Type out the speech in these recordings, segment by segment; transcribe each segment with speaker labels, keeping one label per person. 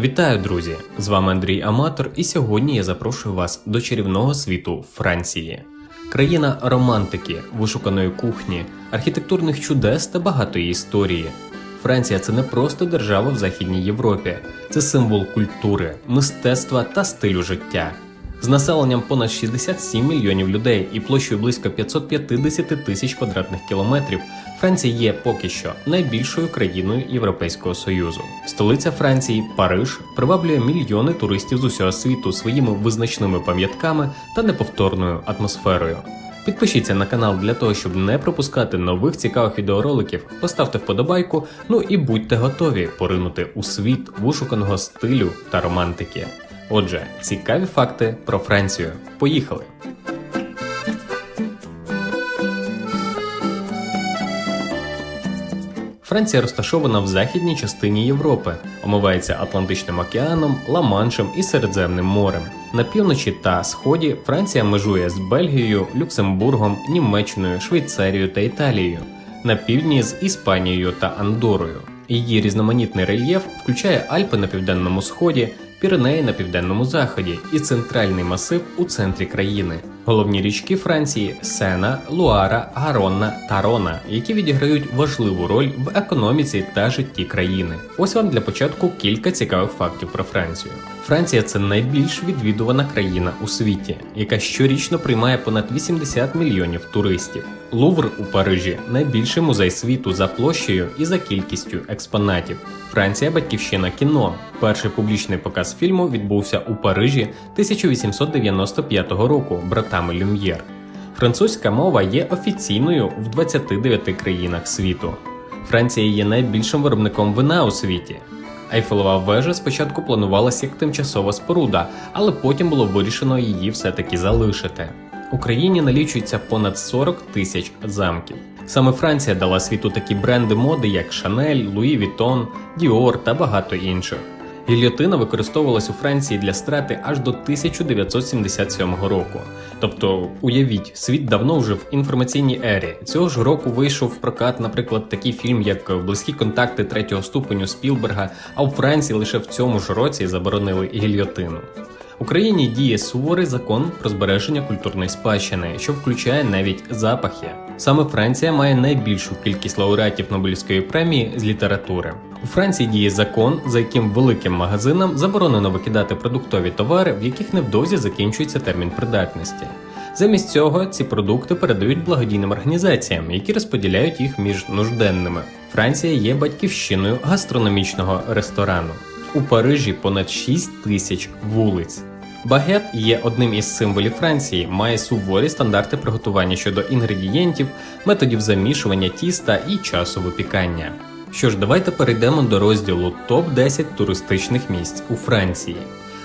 Speaker 1: Вітаю, друзі! З вами Андрій Аматор, і сьогодні я запрошую вас до чарівного світу Франції. Країна романтики, вишуканої кухні, архітектурних чудес та багатої історії. Франція це не просто держава в Західній Європі, це символ культури, мистецтва та стилю життя. З населенням понад 67 мільйонів людей і площею близько 550 тисяч квадратних кілометрів, Франція є поки що найбільшою країною Європейського Союзу. Столиця Франції, Париж, приваблює мільйони туристів з усього світу своїми визначними пам'ятками та неповторною атмосферою. Підпишіться на канал для того, щоб не пропускати нових цікавих відеороликів, поставте вподобайку, ну і будьте готові поринути у світ вишуканого стилю та романтики. Отже, цікаві факти про Францію. Поїхали! Франція розташована в західній частині Європи, омивається Атлантичним океаном, Ла-Маншем і Середземним морем. На півночі та сході Франція межує з Бельгією, Люксембургом, Німеччиною, Швейцарією та Італією, на півдні з Іспанією та Андорою. Її різноманітний рельєф включає Альпи на південному сході, Піренеї на південному заході і центральний масив у центрі країни. Головні річки Франції Сена, Луара, Гаронна та Рона, які відіграють важливу роль в економіці та житті країни. Ось вам для початку кілька цікавих фактів про Францію. Франція це найбільш відвідувана країна у світі, яка щорічно приймає понад 80 мільйонів туристів. Лувр у Парижі найбільший музей світу за площею і за кількістю експонатів. Франція батьківщина кіно. Перший публічний показ фільму відбувся у Парижі 1895 року братами Люм'єр. Французька мова є офіційною в 29 країнах світу. Франція є найбільшим виробником вина у світі. Айфелова вежа спочатку планувалася як тимчасова споруда, але потім було вирішено її все-таки залишити. Україні налічується понад 40 тисяч замків. Саме Франція дала світу такі бренди моди, як Шанель, Луї Вітон, Діор та багато інших. Гільйотина використовувалась у Франції для страти аж до 1977 року. Тобто, уявіть, світ давно вже в інформаційній ері. Цього ж року вийшов в прокат, наприклад, такий фільм, як Близькі контакти третього ступеню Спілберга. А у Франції лише в цьому ж році заборонили гільйотину. Україні діє суворий закон про збереження культурної спадщини, що включає навіть запахи. Саме Франція має найбільшу кількість лауреатів Нобелівської премії з літератури. У Франції діє закон, за яким великим магазинам заборонено викидати продуктові товари, в яких невдовзі закінчується термін придатності. Замість цього ці продукти передають благодійним організаціям, які розподіляють їх між нужденними. Франція є батьківщиною гастрономічного ресторану. У Парижі понад 6 тисяч вулиць. Багет є одним із символів Франції, має суворі стандарти приготування щодо інгредієнтів, методів замішування тіста і часу випікання. Що ж, давайте перейдемо до розділу топ 10 туристичних місць у Франції.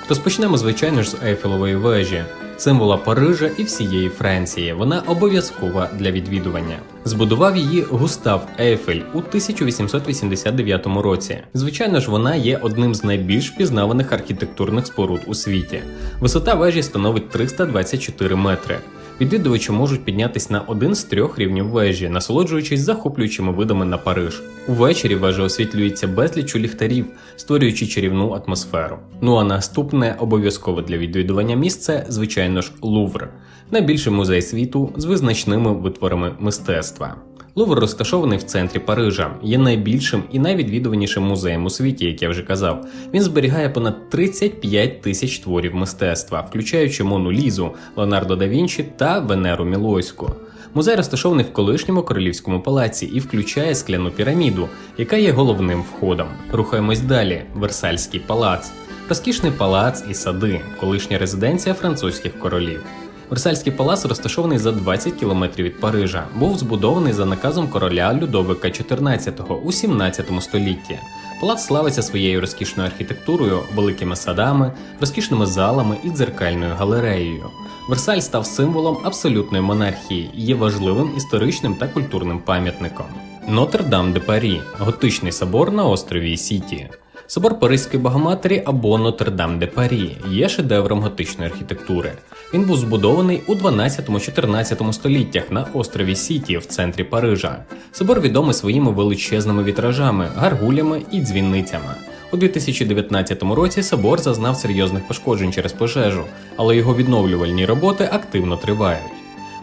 Speaker 1: Розпочнемо, звичайно ж, з Ейфелової вежі, символа Парижа і всієї Франції. Вона обов'язкова для відвідування. Збудував її Густав Ейфель у 1889 році. Звичайно ж, вона є одним з найбільш впізнаваних архітектурних споруд у світі. Висота вежі становить 324 метри. Відвідувачі можуть піднятись на один з трьох рівнів вежі, насолоджуючись захоплюючими видами на Париж. Увечері вежа освітлюється безлічу ліхтарів, створюючи чарівну атмосферу. Ну а наступне обов'язкове для відвідування місце, звичайно ж, Лувр, найбільший музей світу з визначними витворами мистецтва. Лувр розташований в центрі Парижа, є найбільшим і найвідвідуванішим музеєм у світі, як я вже казав. Він зберігає понад 35 тисяч творів мистецтва, включаючи Мону Лізу, Леонардо да Вінчі та Венеру Мілойську. Музей розташований в колишньому королівському палаці і включає скляну піраміду, яка є головним входом. Рухаємось далі: Версальський палац, розкішний палац і сади, колишня резиденція французьких королів. Версальський палац розташований за 20 кілометрів від Парижа. Був збудований за наказом короля Людовика XIV у 17 столітті. Палац славиться своєю розкішною архітектурою, великими садами, розкішними залами і дзеркальною галереєю. Версаль став символом абсолютної монархії і є важливим історичним та культурним пам'ятником. Нотр-Дам де Парі готичний собор на острові Сіті. Собор Паризької Богоматері або Нотр-Дам де Парі є шедевром готичної архітектури. Він був збудований у 12-14 століттях на острові Сіті в центрі Парижа. Собор відомий своїми величезними вітражами, гаргулями і дзвіницями. У 2019 році собор зазнав серйозних пошкоджень через пожежу, але його відновлювальні роботи активно тривають.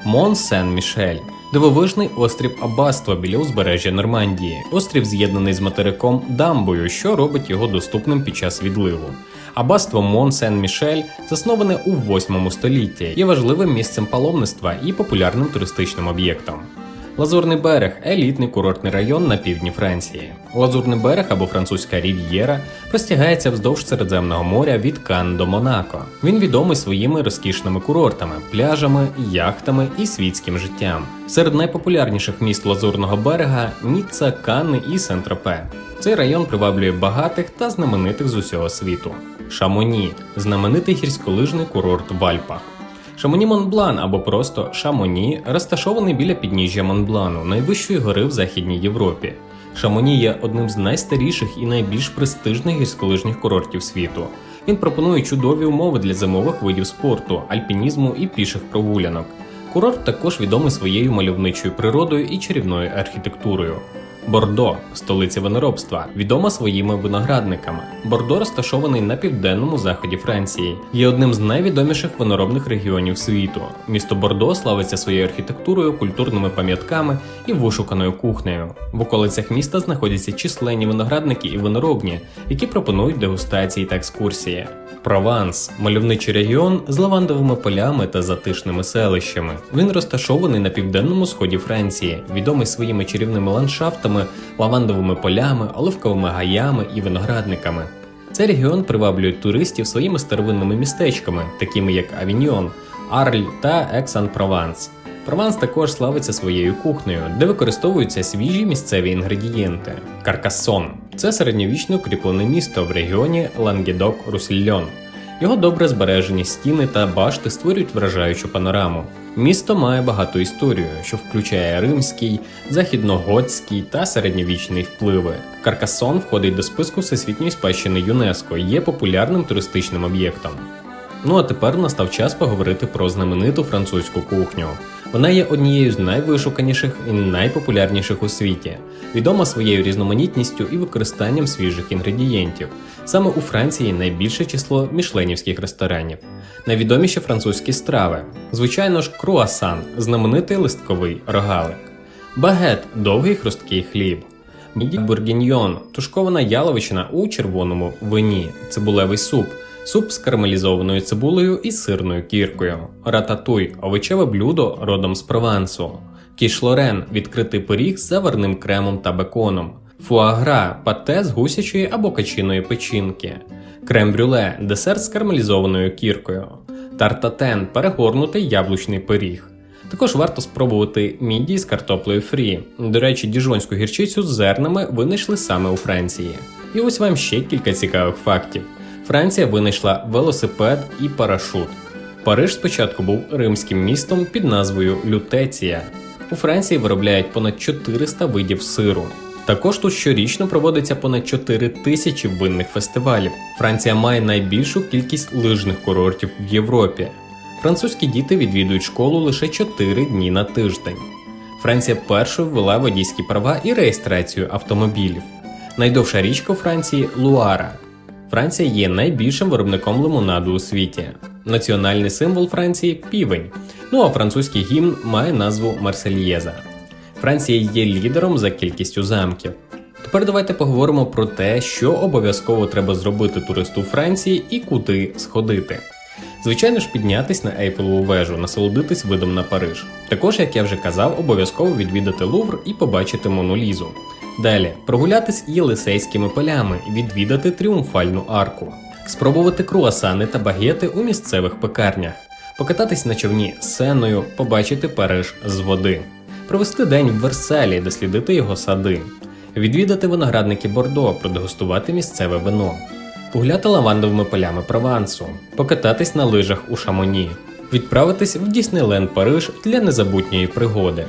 Speaker 1: Мон Сен-Мішель дивовижний острів Аббатства біля узбережжя Нормандії. Острів з'єднаний з материком дамбою, що робить його доступним під час відливу. Аббатство Мон Сен-Мішель засноване у 8 столітті, є важливим місцем паломництва і популярним туристичним об'єктом. Лазурний берег елітний курортний район на півдні Франції. Лазурний берег або французька рів'єра простягається вздовж Середземного моря від Кан до Монако. Він відомий своїми розкішними курортами, пляжами, яхтами і світським життям. Серед найпопулярніших міст Лазурного берега Ніцца, Канни і Сент-Тропе. Цей район приваблює багатих та знаменитих з усього світу. Шамоні знаменитий гірськолижний курорт в Альпах. Шамоні Монблан або просто Шамоні розташований біля підніжжя Монблану, найвищої гори в Західній Європі. Шамоні є одним з найстаріших і найбільш престижних гірськолижних курортів світу. Він пропонує чудові умови для зимових видів спорту, альпінізму і піших прогулянок. Курорт також відомий своєю мальовничою природою і чарівною архітектурою. Бордо, столиця виноробства, відома своїми виноградниками. Бордо розташований на південному заході Франції, є одним з найвідоміших виноробних регіонів світу. Місто Бордо славиться своєю архітектурою, культурними пам'ятками і вишуканою кухнею. В околицях міста знаходяться численні виноградники і виноробні, які пропонують дегустації та екскурсії. Прованс мальовничий регіон з лавандовими полями та затишними селищами. Він розташований на південному сході Франції, відомий своїми чарівними ландшафтами, лавандовими полями, оливковими гаями і виноградниками. Цей регіон приваблює туристів своїми старовинними містечками, такими як Авіньйон, Арль та Ексан-Прованс. Прованс також славиться своєю кухнею, де використовуються свіжі місцеві інгредієнти. Каркасон це середньовічне укріплене місто в регіоні Лангедок-Русільйон. Його добре збережені стіни та башти створюють вражаючу панораму. Місто має багату історію, що включає римський, західноготський та середньовічний впливи. Каркасон входить до списку всесвітньої спадщини ЮНЕСКО і є популярним туристичним об'єктом. Ну а тепер настав час поговорити про знамениту французьку кухню. Вона є однією з найвишуканіших і найпопулярніших у світі, відома своєю різноманітністю і використанням свіжих інгредієнтів. Саме у Франції найбільше число мішленівських ресторанів, найвідоміші французькі страви. Звичайно ж, круасан, знаменитий листковий рогалик, багет довгий хрусткий хліб. Бургіньйон, тушкована яловичина у червоному вині, цибулевий суп, суп з карамелізованою цибулею і сирною кіркою, рататуй, овочеве блюдо родом з Провансу, кіш-лорен – відкритий пиріг з заварним кремом та беконом, фуагра пате з гусячої або качиної печінки, крем-брюле десерт з карамелізованою кіркою, тартатен перегорнутий яблучний пиріг. Також варто спробувати міді з картоплею фрі. До речі, діжонську гірчицю з зернами винайшли саме у Франції. І ось вам ще кілька цікавих фактів. Франція винайшла велосипед і парашут. Париж спочатку був римським містом під назвою Лютеція. У Франції виробляють понад 400 видів сиру. Також тут щорічно проводиться понад 4 тисячі винних фестивалів. Франція має найбільшу кількість лижних курортів в Європі. Французькі діти відвідують школу лише 4 дні на тиждень. Франція першою ввела водійські права і реєстрацію автомобілів. Найдовша річка у Франції Луара. Франція є найбільшим виробником лимонаду у світі. Національний символ Франції півень. Ну а французький гімн має назву Марсельєза. Франція є лідером за кількістю замків. Тепер давайте поговоримо про те, що обов'язково треба зробити туристу Франції і куди сходити. Звичайно ж, піднятись на Ейфелеву вежу, насолодитись видом на Париж. Також, як я вже казав, обов'язково відвідати Лувр і побачити Монолізу. Далі. Прогулятись Єлисейськими полями відвідати тріумфальну арку, спробувати круасани та багети у місцевих пекарнях, покататись на човні сеною, побачити Париж з води, провести день в Версалі, дослідити його сади, відвідати виноградники Бордо, продегустувати місцеве вино, погуляти лавандовими полями Провансу, покататись на лижах у Шамоні, відправитись в Діснейленд Париж для незабутньої пригоди.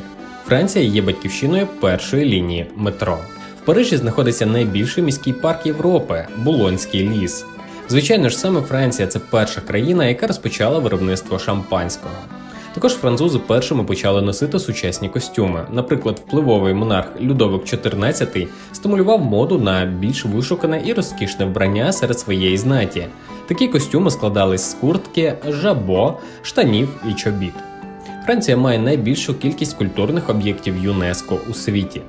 Speaker 1: Франція є батьківщиною першої лінії метро. В Парижі знаходиться найбільший міський парк Європи Булонський ліс. Звичайно ж, саме Франція це перша країна, яка розпочала виробництво шампанського. Також французи першими почали носити сучасні костюми. Наприклад, впливовий монарх Людовик XIV стимулював моду на більш вишукане і розкішне вбрання серед своєї знаті. Такі костюми складались з куртки, жабо, штанів і чобіт. Франція має найбільшу кількість культурних об'єктів ЮНЕСКО у світі.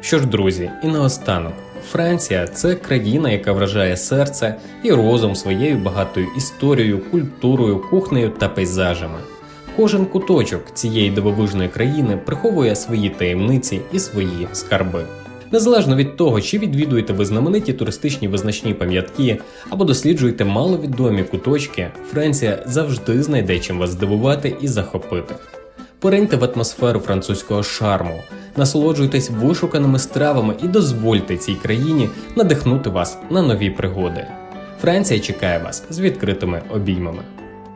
Speaker 1: Що ж, друзі, і наостанок, Франція це країна, яка вражає серце і розум своєю багатою історією, культурою, кухнею та пейзажами. Кожен куточок цієї дивовижної країни приховує свої таємниці і свої скарби. Незалежно від того, чи відвідуєте ви знамениті туристичні визначні пам'ятки або досліджуєте маловідомі куточки, Франція завжди знайде чим вас здивувати і захопити. Пориньте в атмосферу французького шарму, насолоджуйтесь вишуканими стравами і дозвольте цій країні надихнути вас на нові пригоди. Франція чекає вас з відкритими обіймами.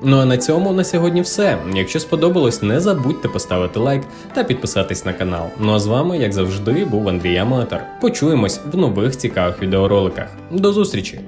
Speaker 1: Ну а на цьому на сьогодні все. Якщо сподобалось, не забудьте поставити лайк та підписатись на канал. Ну а з вами, як завжди, був Андрій Аматор. Почуємось в нових цікавих відеороликах. До зустрічі!